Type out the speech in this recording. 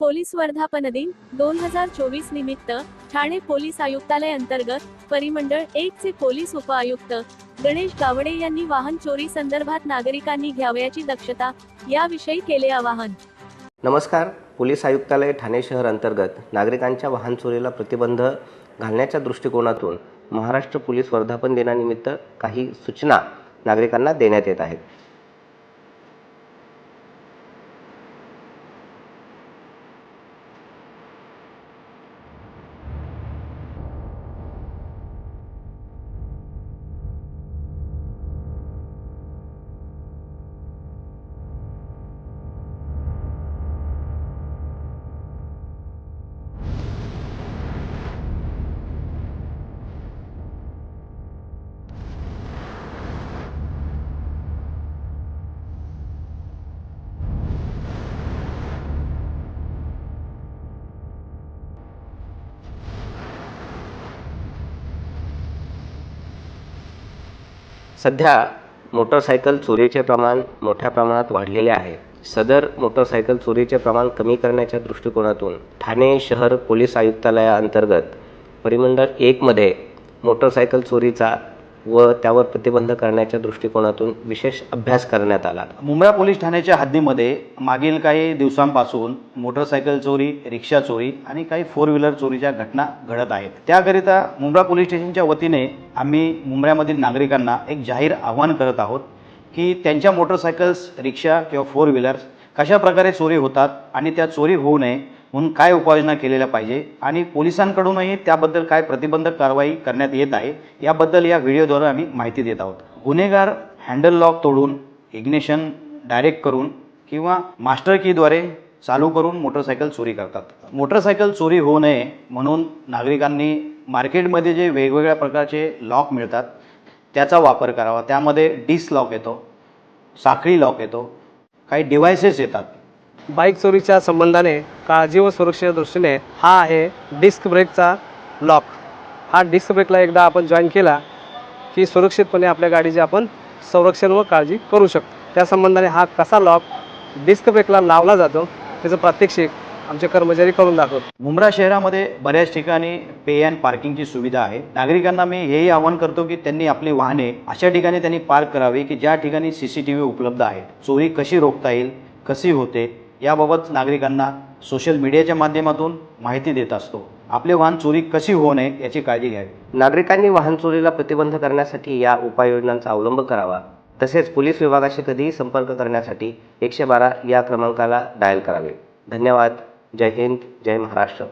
Police वर्धापन दिन दोन हजार चोवीस निमित्त ठाणे पोलीस आयुक्तालय अंतर्गत परिमंडळ एक चे पोलीस उपआयुक्त गणेश गावडे यांनी वाहन चोरी संदर्भात नागरिकांनी घ्यावयाची दक्षता याविषयी केले आवाहन. नमस्कार. पोलीस आयुक्तालय ठाणे शहर अंतर्गत नागरिकांच्या वाहन चोरीला प्रतिबंध घालण्याच्या दृष्टिकोनातून महाराष्ट्र पोलीस वर्धापन दिनानिमित्त काही सूचना नागरिकांना देण्यात येत आहेत. सध्या मोटरसायकल चोरीचे प्रमाण मोठ्या प्रमाणात वाढलेले आहे. सदर मोटरसायकल चोरीचे प्रमाण कमी करण्याच्या दृष्टिकोनातून ठाणे शहर पोलीस आयुक्तालयाअंतर्गत परिमंडळ एकमध्ये मोटरसायकल चोरीचा व त्यावर प्रतिबंध करण्याच्या दृष्टिकोनातून विशेष अभ्यास करण्यात आला मुंब्रा पोलीस ठाण्याच्या हद्दीमध्ये मागील काही दिवसांपासून मोटरसायकल चोरी रिक्षा चोरी आणि काही फोर व्हीलर चोरीच्या घटना घडत आहेत. त्याकरिता मुंब्रा पोलीस स्टेशनच्या वतीने आम्ही मुंब्र्यामधील नागरिकांना एक जाहीर आव्हान करत आहोत की त्यांच्या मोटरसायकल्स रिक्षा किंवा फोर व्हीलर्स कशा प्रकारे चोरी होतात आणि त्या चोरी होऊ नये म्हणून काय उपाययोजना केलेल्या पाहिजे आणि पोलिसांकडूनही त्याबद्दल काय प्रतिबंधक कारवाई करण्यात येत आहे याबद्दल या व्हिडिओद्वारे आम्ही माहिती देत आहोत. गुन्हेगार हँडल लॉक तोडून इग्नेशन डायरेक्ट करून किंवा मास्टर कीद्वारे चालू करून मोटरसायकल चोरी करतात. मोटरसायकल चोरी होऊ नये म्हणून नागरिकांनी मार्केटमध्ये जे वेगवेगळ्या प्रकारचे लॉक मिळतात त्याचा वापर करावा. त्यामध्ये डिस लॉक येतो साखळी लॉक येतो काही डिव्हायसेस येतात. बाईक चोरीच्या संबंधाने काळजी व सुरक्षेच्या दृष्टीने हा आहे डिस्क ब्रेकचा लॉक हा डिस्क ब्रेकला एकदा आपण जॉईन केला की सुरक्षितपणे आपल्या गाडीचे आपण संरक्षण व काळजी करू शकतो. त्या संबंधाने हा कसा लॉक डिस्क ब्रेकला लावला जातो त्याचं प्रात्यक्षिक आमचे कर्मचारी करून दाखवतो. मुंब्रा शहरामध्ये बऱ्याच ठिकाणी पे अँड पार्किंगची सुविधा आहे. नागरिकांना मी हेही आवाहन करतो की त्यांनी आपली वाहने अशा ठिकाणी त्यांनी पार्क करावी की ज्या ठिकाणी सी सी टी व्ही उपलब्ध आहे चोरी कशी रोखता येईल कशी होते याबाबत नागरिकांना सोशल मीडियाच्या माध्यमातून माहिती देत असतो. आपले वाहन चोरी कशी होऊ नये याची काळजी घ्यावी. नागरिकांनी वाहन चोरीला प्रतिबंध करण्यासाठी या उपाययोजनांचा अवलंब करावा. तसेच पोलीस विभागाशी कधीही संपर्क करण्यासाठी एकशे बारा या क्रमांकाला डायल करावे. धन्यवाद. जय हिंद. जय महाराष्ट्र.